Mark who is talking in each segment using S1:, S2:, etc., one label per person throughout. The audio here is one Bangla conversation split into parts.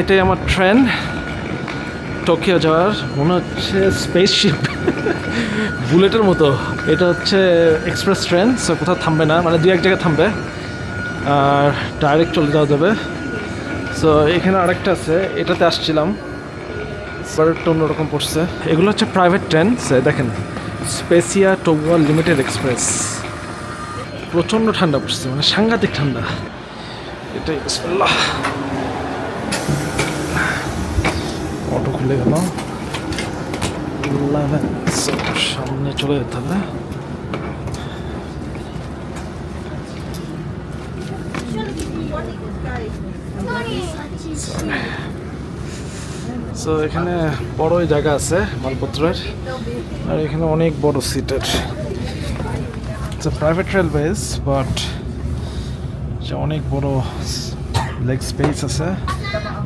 S1: এটাই আমার ট্রেন টোকিও যাওয়ার, মনে হচ্ছে স্পেসশিপ বুলেটের মতো। এটা হচ্ছে এক্সপ্রেস ট্রেন সো কোথাও থামবে না মানে দু এক জায়গায় থামবে। আর ডাইরেক্ট চলে যাওয়া যাবে। সো এখানে আরেকটা আছে, এটাতে আসছিলাম। একটু অন্যরকম পড়ছে। এগুলো হচ্ছে প্রাইভেট ট্রেন দেখেন স্পেসিয়া টোগুয়া লিমিটেড এক্সপ্রেস প্রচণ্ড ঠান্ডা পড়ছে মানে সাংঘাতিক ঠান্ডা। এটাই খুলে গেল। সামনে চলে যেতে হবে। সো এখানে বড়ই জায়গা আছে মালপত্রের, আর এখানে অনেক বড় সিটের। প্রাইভেট রেলওয়েজ বাট অনেক বড় লেগ স্পেস আছে।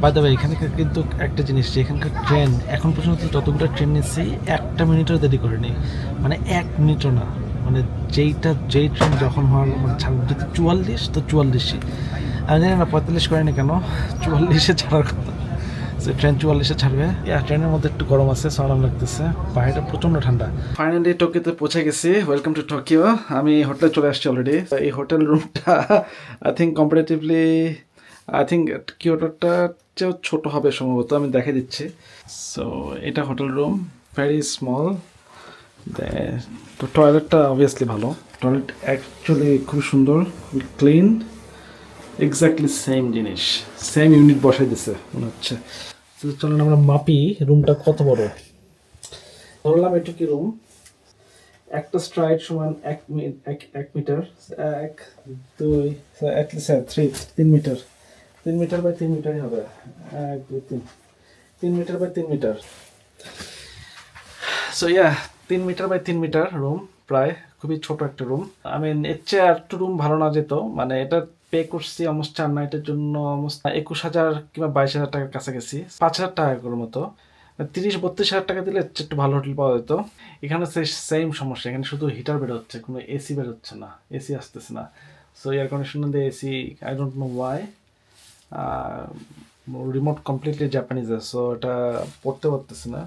S1: বাই দ্য এখানে কিন্তু একটা জিনিস যে এখানকার ট্রেন এখন পর্যন্ত যতগুলো ট্রেন নিচ্ছি একটা মিনিটও দেরি করেনি। মানে এক মিনিটও না। মানে যেইটা, যেই ট্রেন যখন হওয়ার মানে যদি চুয়াল্লিশ, তো চুয়াল্লিশই। আমি জানি না, পঁয়তাল্লিশ করেনি কেন? চুয়াল্লিশে ছাড়ার কথা। সে ট্রেন চুয়াল্লিশে ছাড়বে। ট্রেনের মধ্যে একটু গরম আছে সরম লাগতেছে। বাইরেটা প্রচণ্ড ঠান্ডা। ফাইনালি টোকিওতে পৌঁছে গেছি। ওয়েলকাম টু টোকিও আমি হোটেলে চলে আসছি অলরেডি এই হোটেল রুমটা I think comparatively I think কি কিওটোটা চেয়েও ছোট হবে সম্ভবত, আমি দেখে দিচ্ছি। সো এটা হোটেল রুম ভেরি স্মল তো টয়লেটটা অবভিয়াসলি ভালো। টয়লেট অ্যাকচুয়ালি খুব সুন্দর ক্লিন এক্স্যাক্টলি সেম জিনিস সেম ইউনিট বসাই দিছে, মনে হচ্ছে। চলেন আমরা মাপি রুমটা কত বড়। ধরলাম এটা কি রুম একটা স্ট্রাইড সমান এক এক মিটার এক, দুই থ্রি তিন মিটার তিন মিটার বাই তিন মিটারই হবে। এক, দুই, তিন। তিন মিটার বাই তিন মিটার। সো ইয়া তিন মিটার বাই তিন মিটার রুম প্রায় খুবই ছোট একটা রুম আমি এর চেয়ে একটু রুম ভালো না যেত। মানে এটা পে করছি অলমোস্ট চার নাইটের জন্য অলমোস্ট একুশ হাজার কিংবা বাইশ হাজার টাকার কাছাকাছি। পাঁচ হাজার টাকা করে মতো। তিরিশ, বত্রিশ হাজার টাকা দিলে একটু ভালো হোটেল পাওয়া যেত। এখানে সেম সমস্যা। এখানে শুধু হিটার বের হচ্ছে কোনো এসি বের হচ্ছে না। এসি আসতেছে না। সো এয়ার কন্ডিশনার দিয়ে AC I don't know why remote completely Japanese আছে সো এটা পড়তে পারতেছি না।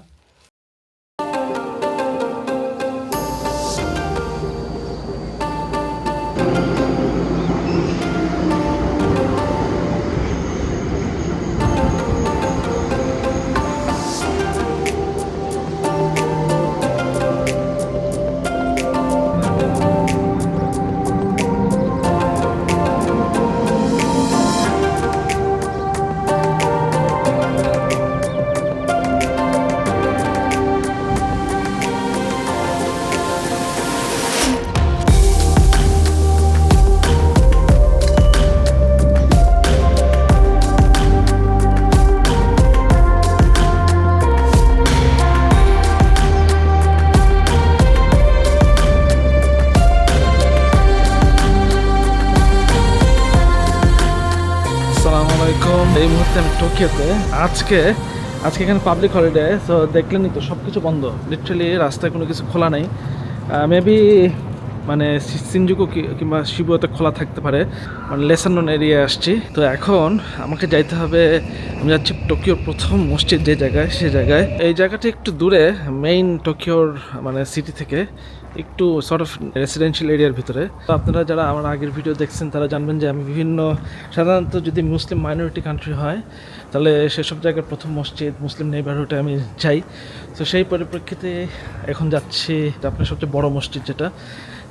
S1: আমি টোকিওতে। আজকে আজকে এখানে পাবলিক হলিডে তো দেখলেনই তো সব কিছু বন্ধ। লিটারালি রাস্তায় কোনো কিছু খোলা নেই। মেবি মানে সিনজুকু কিংবা শিবুয়াতে খোলা থাকতে পারে। মানে লেসানন এরিয়া আসছি। তো এখন আমাকে যাইতে হবে, আমি যাচ্ছি টোকিওর প্রথম মসজিদ যে জায়গায়, সে জায়গায়। এই জায়গাটি একটু দূরে মেইন টোকিওর মানে সিটি থেকে। একটু সর্ট অফ রেসিডেন্সিয়াল এরিয়ার ভিতরে। তো আপনারা যারা আমার আগের ভিডিও দেখছেন, তারা জানবেন যে আমি বিভিন্ন, সাধারণত যদি মুসলিম মাইনরিটি কান্ট্রি হয়, তাহলে সেসব জায়গার প্রথম মসজিদ, মুসলিম নেইবারহুডে আমি যাই। তো সেই পরিপ্রেক্ষিতে এখন যাচ্ছি আপনার সবচেয়ে বড় মসজিদ যেটা,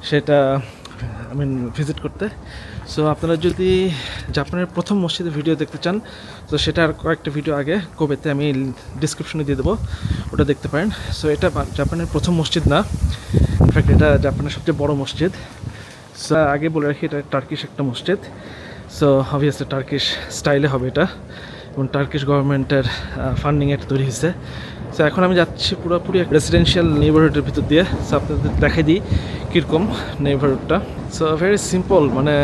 S1: সেটা আমি ভিজিট করতে। সো আপনারা যদি জাপানের প্রথম মসজিদের ভিডিও দেখতে চান, তো সেটা আর কয়েকটা ভিডিও আগে কবেতে আমি ডিসক্রিপশনে দিয়ে দেবো। ওটা দেখতে পারেন। সো এটা জাপানের প্রথম মসজিদ না। ইনফ্যাক্ট এটা জাপানের সবচেয়ে বড় মসজিদ। সো আগে বলে রাখি, এটা টার্কিশ একটা মসজিদ। সো অবভিয়াসলি টার্কিশ স্টাইলে হবে এটা। এবং টার্কিশ গভর্নমেন্টের ফান্ডিংয়ে এটা তৈরি হয়েছে। সো এখন আমি যাচ্ছি পুরোপুরি রেসিডেন্সিয়াল নেইবারহুডের ভিতর দিয়ে। সো আপনাদের দেখাই দিই। কীরকম নেইবারহুডটা সো ভেরি সিম্পল মানে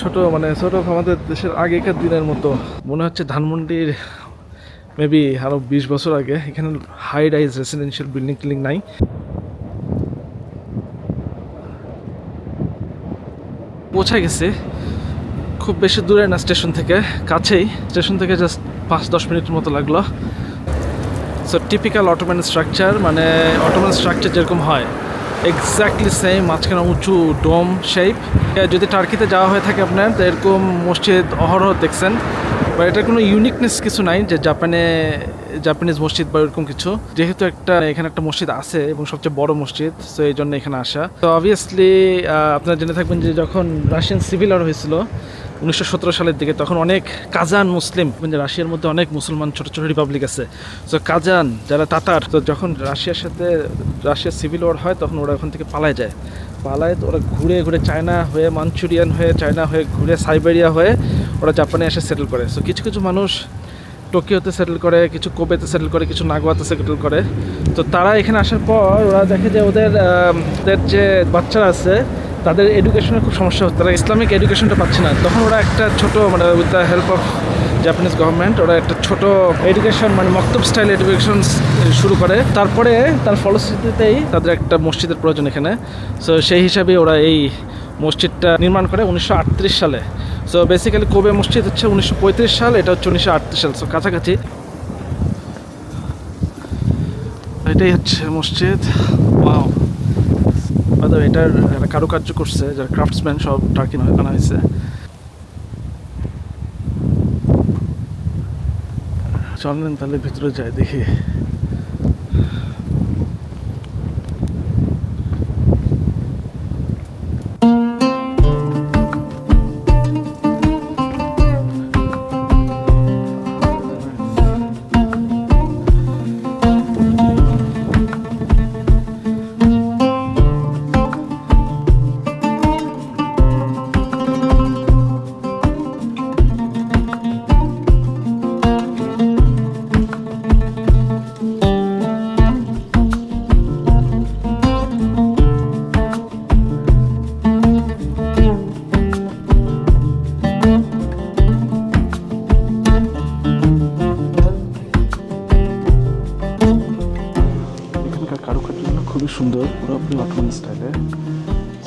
S1: ছোট মানে ছোট আমাদের দেশের আগেকার দিনের মতো। মনে হচ্ছে ধানমন্ডির মেবি আরও বিশ বছর আগে এখানে হাই রাইজ রেসিডেন্সিয়াল বিল্ডিং টিল্ডিং নাই। পৌঁছে গেছে খুব বেশি দূরে না স্টেশন থেকে, কাছেই। স্টেশন থেকে জাস্ট পাঁচ, দশ মিনিটের মতো লাগল। সো টিপিক্যাল অটোম্যান স্ট্রাকচার মানে অটোম্যান স্ট্রাকচার যেরকম হয়। এক্স্যাক্টলি সেম মাঝখানে উঁচু ডোম শেপ যদি টার্কিতে যাওয়া হয়ে থাকে আপনার এরকম মসজিদ অহরহ দেখছেন। বা এটার কোনো ইউনিকনেস কিছু নাই যে জাপানে জাপানিজ মসজিদ বা এরকম কিছু। যেহেতু একটা, এখানে একটা মসজিদ আছে এবং সবচেয়ে বড় মসজিদ তো এই জন্য এখানে আসা। তো অবভিয়াসলি আপনারা জেনে থাকবেন যে যখন রাশিয়ান সিভিল আর হয়েছিল উনিশশো সতেরো সালের দিকে তখন অনেক কাজান মুসলিম যে রাশিয়ার মধ্যে অনেক মুসলমান ছোট ছোট রিপাবলিক আছে। তো কাজান, যারা তাতার, তো যখন রাশিয়ার সাথে, রাশিয়ার সিভিল ওয়ার হয়, তখন ওরা ওখান থেকে পালায় যায়। পালায় তো ওরা ঘুরে ঘুরে চায়না হয়ে, মাঞ্চুরিয়ান হয়ে, চায়না হয়ে ঘুরে সাইবেরিয়া হয়ে ওরা জাপানে এসে সেটেল করে। সো কিছু কিছু মানুষ টোকিওতে সেটেল করে, কিছু কোবেতে সেটেল করে, কিছু নাগোয়াতে সেটেল করে। তো তারা এখানে আসার পর ওরা দেখে যে ওদের ওদের যে বাচ্চারা আছে তাদের এডুকেশনের খুব সমস্যা হচ্ছে। তারা ইসলামিক এডুকেশনটা পাচ্ছে না। তখন ওরা একটা ছোট মানে with the help of Japanese government ওরা একটা ছোট এডুকেশন মানে মক্তব স্টাইল এডুকেশন শুরু করে। তারপরে তার ফলশ্রুতিতেই তাদের একটা মসজিদের প্রয়োজন এখানে। সো সেই হিসাবে ওরা এই মসজিদটা নির্মাণ করে উনিশশো আটত্রিশ সালে। সো বেসিক্যালি কোবে মসজিদ হচ্ছে উনিশশো পঁয়ত্রিশ সাল, এটা হচ্ছে উনিশশো আটত্রিশ সাল। সো কাছাকাছি। এটাই হচ্ছে মসজিদ। ওয়াও বাদা এটার একটা কারুকার্য করছে, যারা ক্রাফটসম্যান সব টার্কি আনা হয়েছে চলেন তাহলে ভিতরে যাই, দেখি। খুবই সুন্দর পুরোপুরি অটোমান স্টাইলে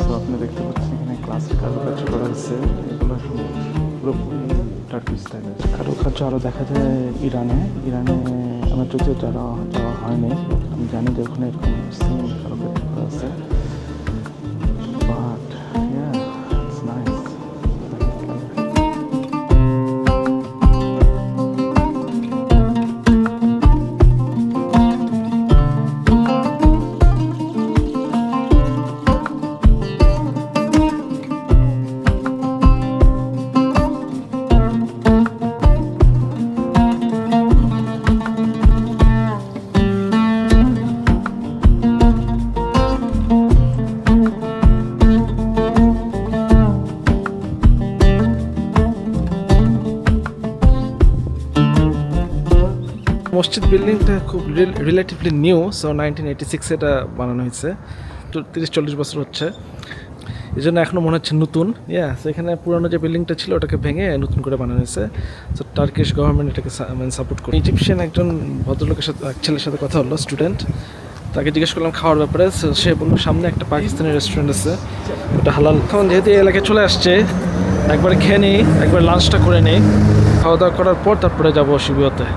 S1: সো আপনি দেখতে পাচ্ছেন এখানে ক্লাসিক কাজ করা হয়েছে। এগুলো পুরোপুরি টার্কি স্টাইলে কারুকার্য আরও দেখা যায় ইরানে ইরানে আমার যদিও যারা যাওয়া হয়নি। আমি জানি যে ওখানে এরকম মসজিদ বিল্ডিংটা খুব relatively new so nineteen eighty সিক্সে এটা বানানো হয়েছে। তো তিরিশ চল্লিশ বছর হচ্ছে। এই জন্য এখনও মনে হচ্ছে নতুন। ইয়া সো এখানে পুরনো যে বিল্ডিংটা ছিল, ওটাকে ভেঙে নতুন করে বানানো হয়েছে। সো টার্কিশ গভর্নমেন্ট এটাকে মানে সাপোর্ট করে ইজিপশিয়ান একজন ভদ্রলোকের সাথে ছেলের সাথে কথা হলো স্টুডেন্ট তাকে জিজ্ঞেস করলাম খাওয়ার ব্যাপারে। সে বলল, সামনে একটা পাকিস্তানি রেস্টুরেন্ট আছে। ওটা হালাল। এখন যেহেতু এলাকায় চলে আসছে, একবার খেয়ে নিই, একবার লাঞ্চটা করে নিই। খাওয়া দাওয়া করার পর তারপরে যাব শিবিওতে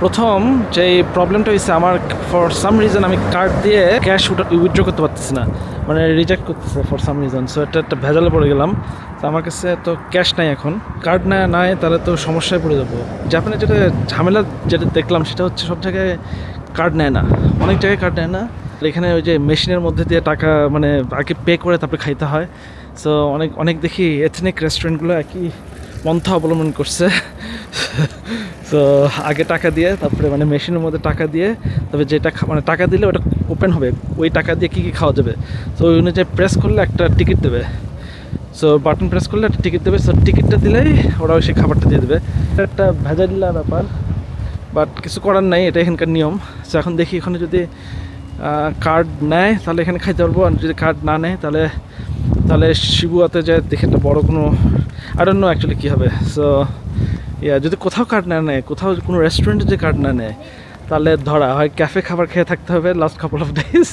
S1: প্রথম যে প্রবলেমটা হয়েছে আমার ফর সাম রিজন আমি কার্ড দিয়ে ক্যাশ উইথড্র করতে পারতেছি না। মানে রিজেক্ট করতেছে ফর সাম রিজন সো এটা একটা ভেজালে পড়ে গেলাম। তো আমার কাছে তো ক্যাশ নাই এখন। কার্ড না, নাই, তাহলে তো সমস্যায় পড়ে যাব। জাপানে যেটা ঝামেলা যেটা দেখলাম, সেটা হচ্ছে সব জায়গায় কার্ড নেয় না। অনেক জায়গায় কার্ড নেয় না। এখানে ওই যে মেশিনের মধ্যে দিয়ে টাকা মানে আগে পে করে তারপরে খাইতে হয়। সো অনেক অনেক দেখি এথনিক রেস্টুরেন্টগুলো একই পন্থা অবলম্বন করছে। তো আগে টাকা দিয়ে, তারপরে মানে মেশিনের মধ্যে টাকা দিয়ে, তবে যেটা মানে টাকা দিলে ওটা ওপেন হবে। ওই টাকা দিয়ে কী কী খাওয়া যাবে? তো ওই অনুযায়ী প্রেস করলে একটা টিকিট দেবে। সো বাটন প্রেস করলে একটা টিকিট দেবে। সো টিকিটটা দিলেই ওরা ওই সেই খাবারটা দিয়ে দেবে। একটা ভেজালিলা ব্যাপার বাট কিছু করার নাই, এটা এখানকার নিয়ম। সো এখন দেখি এখানে যদি কার্ড নেয়, তাহলে এখানে খাইতে পারব। আর যদি কার্ড না নেয়, তাহলে তাহলে শিবুয়াতে যায়, দেখে একটা বড়ো কোনো ডোন্ট নো অ্যাকচুয়ালি কী হবে। সো ইয়া, যদি কোথাও কার্ড না নেয়, কোথাও কোনো রেস্টুরেন্টে যে কার্ড না নেয়, তাহলে ধরা হয় ক্যাফে খাবার খেয়ে থাকতে হবে লাস্ট কাপল অফ ডেজ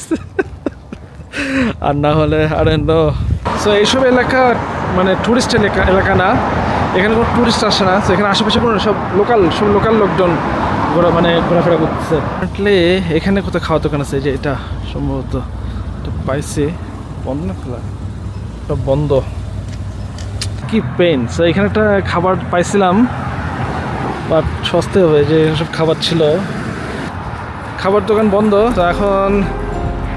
S1: আর না হলে, আর সো এইসব এলাকা মানে টুরিস্ট এলাকা এলাকা না। এখানে কোনো টুরিস্ট আসে না। এখানে আশেপাশে কোনো সব লোকাল সব লোকাল লোকজন ঘোরা মানে ঘোরাফেরা করতেছে। আসলে এখানে কোথাও খাওয়া দোকান আছে যে এটা, সম্ভবত পাইছে। বন্ধ না খোলা? বন্ধ। কি পেন সো এখানে একটা খাবার পাইছিলাম। বাট সস্তে হবে, যে সব খাবার ছিল। খাবার দোকান বন্ধ, তো এখন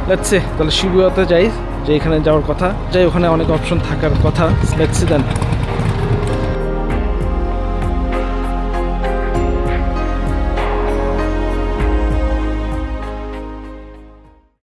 S1: লেটসে তাহলে শিবুয়াতে যাই, যে এখানে যাওয়ার কথা। যাই, ওখানে অনেক অপশন থাকার কথা। লাগছে দেন